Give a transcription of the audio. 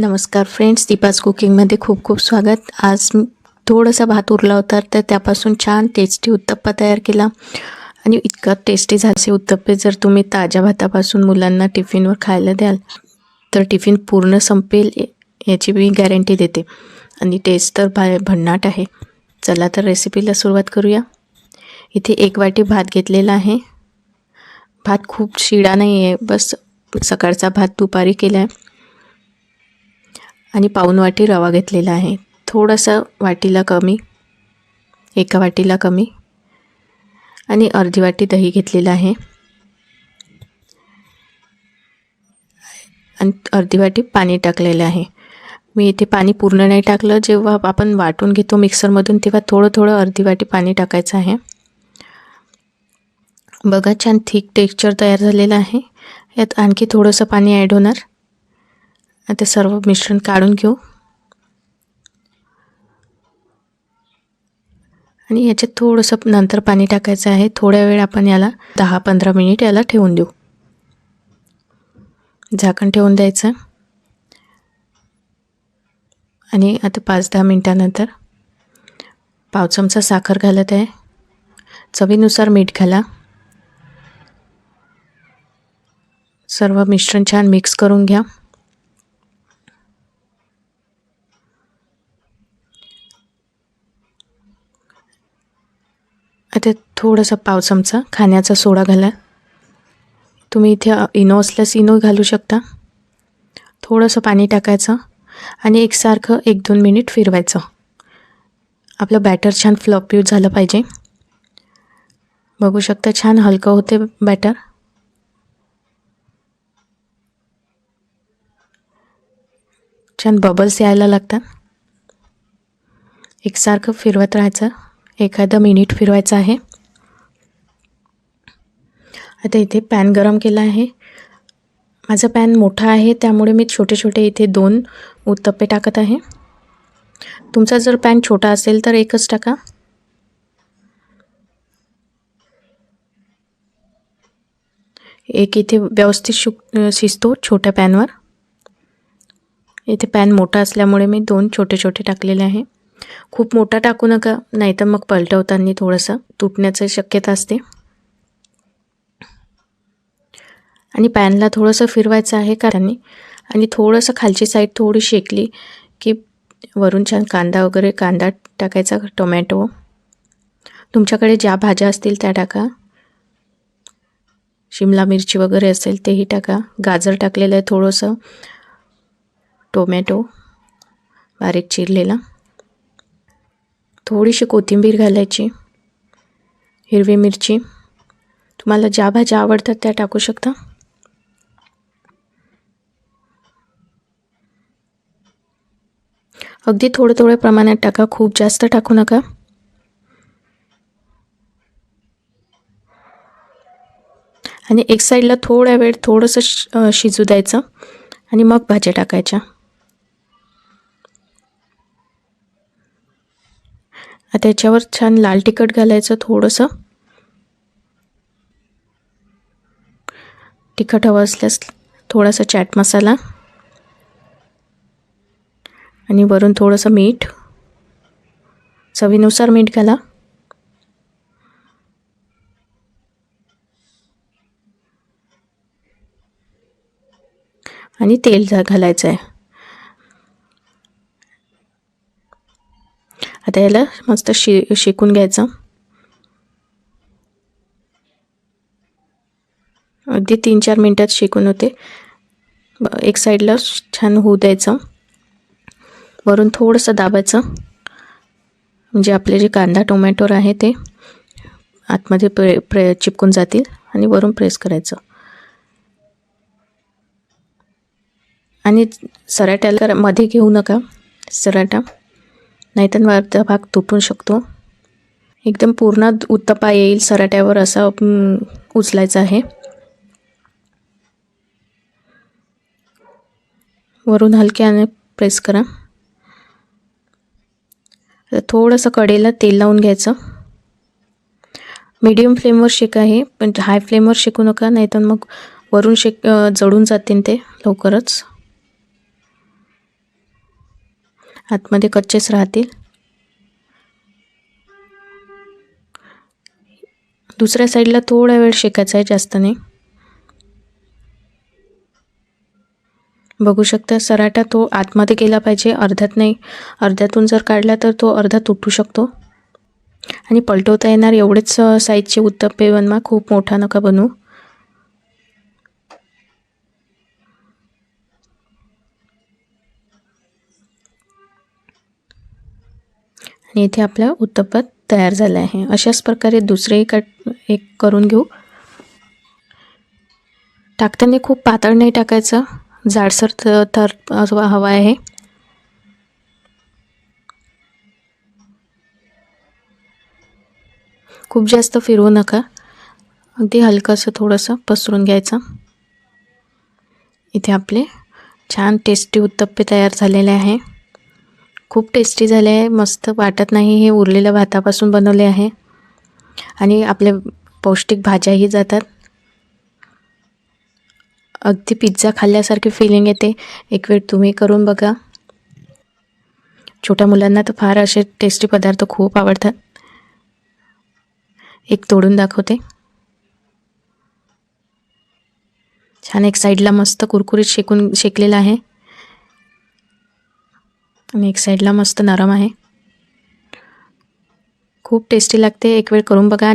नमस्कार फ्रेंड्स दीपास कुकिंगमध्ये खूप खूप स्वागत. आज थोडासा भात उरला होता तर त्यापासून छान टेस्टी उत्तप्पा तयार केला. आणि इतका टेस्टी झाले उत्तप्पे जर तुम्ही ताज्या भातापासून मुलांना टिफिनवर खायला द्याल तर टिफिन पूर्ण संपेल याची मी गॅरंटी देते. आणि टेस्ट तर भा भन्नाट आहे. चला तर रेसिपीला सुरुवात करूया. इथे एक वाटी भात घेतलेला आहे. भात खूप शिडा नाही आहे बस सकाळचा भात दुपारी केला आहे आणि पाऊन वाटी रवा घेतलेला आहे. थोडंसं वाटीला कमी एका वाटीला कमी आणि अर्धी वाटी दही घेतलेलं आहे. आणि अर्धी वाटी पाणी टाकलेलं आहे. मी इथे पाणी पूर्ण नाही टाकलं. जेव्हा आपण वाटून घेतो मिक्सरमधून तेव्हा थोडं थोडं अर्धी वाटी पाणी टाकायचं आहे. बघा छान थिक टेक्स्चर तयार झालेलं आहे. यात आणखी थोडंसं पाणी ॲड होणार. आता सर्व मिश्रण काढून घेऊ. आणि याच्यात थोडंसं नंतर पाणी टाकायचं आहे. थोड्या वेळ आपण याला दहा पंधरा मिनिट याला ठेवून देऊ. झाकण ठेवून द्यायचं. आणि आता पाच दहा मिनटानंतर पाव चमचा साखर घालत आहे. चवीनुसार मीठ घाला. सर्व मिश्रण छान मिक्स करून घ्या. आता थोडासा पाव चमचा खाण्याचा सोडा घाला. तुम्ही इथे इनो असल्यास इनो घालू शकता. थोडंसं पाणी टाकायचं आणि एकसारखं एक दोन मिनिट फिरवायचं. आपलं बॅटर छान फ्लॉपी झालं पाहिजे. बघू शकता छान हलकं होते बॅटर. छान बबल्स यायला लागतात. एकसारखं फिरवत राहायचं. एखादं मिनिट फिरवायचं आहे. आता इथे पॅन गरम केला आहे. माझा पॅन मोठा आहे त्यामुळे मी छोटे छोटे इथे दोन उत्तप्पे टाकत आहे. तुमचा जर पॅन छोटा असेल तर एकच टाका. एक इथे व्यवस्थित शुक शिजतो छोट्या पॅनवर इथे पॅन मोठा असल्यामुळे मी दोन छोटे छोटे टाकलेले आहे. खूप मोठा टाकू नका नाहीतर मग पलटवताना थोडंसं तुटण्याचं शक्यता असते. आणि पॅनला थोडंसं फिरवायचं आहे कारण आणि थोडंसं खालची साईड थोडी शेकली की वरून छान कांदा वगैरे कांदा टाकायचा टोमॅटो. तुमच्याकडे ज्या भाज्या असतील त्या टाका. शिमला मिरची वगैरे असेल तेही टाका. गाजर टाकलेलं आहे थोडंसं. टोमॅटो. बारीक चिरलेला. थोडीशी कोथिंबीर घालायची हिरवी मिरची. तुम्हाला ज्या भाज्या आवडतात त्या टाकू शकता. अगदी थोडं थोड्या प्रमाणात टाका खूप जास्त टाकू नका. आणि एक साईडला थोड्या वेळ थोडंसं शिजू द्यायचं आणि मग भाज्या टाकायच्या. त्याच्यावर छान लाल तिखट घालायचं थोडंसं. तिखट हवं असल्यास थोडासा चाट मसाला. आणि वरून थोडंसं मीठ. चवीनुसार मीठ घाला. आणि तेल घालायचं आहे आता याला मस्त शे शेकून घ्यायचं. अगदी तीन चार मिनटात शेकून होते. एक साईडला छान होऊ द्यायचं. वरून थोडंसं दाबायचं. म्हणजे आपले जे कांदा टोमॅटोर आहे ते आतमध्ये प्रे प्रे चिपकून जातील आणि वरून प्रेस करायचं. आणि सराट्याला मध्ये घेऊ नका. सराटा नाहीतर वरचा भाग तुटू शकतो. एकदम पूर्ण उत्तपा येईल सराट्यावर असा उचलायचा आहे. वरून हलक्याने प्रेस करा. थोडंसं कडेला तेल लावून घ्यायचं. मीडियम फ्लेमवर शेक आहे पण हाय फ्लेमवर शेकू नका नाहीतर मग वरून शेक जळून जातील ते लवकरच. आतमध्ये कच्चेच राहतील. दुसऱ्या साईडला थोडा वेळ शेकायचा आहे जास्त नाही. बघू शकता सराटा तो आतमध्ये गेला पाहिजे अर्ध्यात नाही. अर्ध्यातून जर काढला तर तो अर्धा तुटू शकतो. आणि पलटवता येणार एवढेच साईजचे उत्तप्पे बनवा खूप मोठा नका बनवू. आणि इथे आपला उत्तप्पा तयार झाला आहे. अशाच प्रकारे दुसरेही कट एक करून घेऊ. टाकताना खूप पातळ नाही टाकायचं. जाडसर थर हवा आहे. खूप जास्त फिरवू नका. अगदी हलकंसं थोडंसं पसरून घ्यायचं. इथे आपले छान टेस्टी उत्तप्पे तयार झालेले आहे. खूप टेस्टी झाले आहे. मस्त वाटत नाही हे उरलेल्या भातापासून बनवले आहे. आणि आपले पौष्टिक भाज्याही जातात. अगदी पिझ्झा खाल्ल्यासारखी फिलिंग येते. एक वेळ तुम्ही करून बघा. छोट्या मुलांना तर फार असे टेस्टी पदार्थ खूप आवडतात. एक तोडून दाखवते. छान एक साईडला मस्त कुरकुरीत शेकून शेकलेला आहे. आणि एक साईडला मस्त नरम आहे. खूप टेस्टी लागते. एक वेळ करून बघा.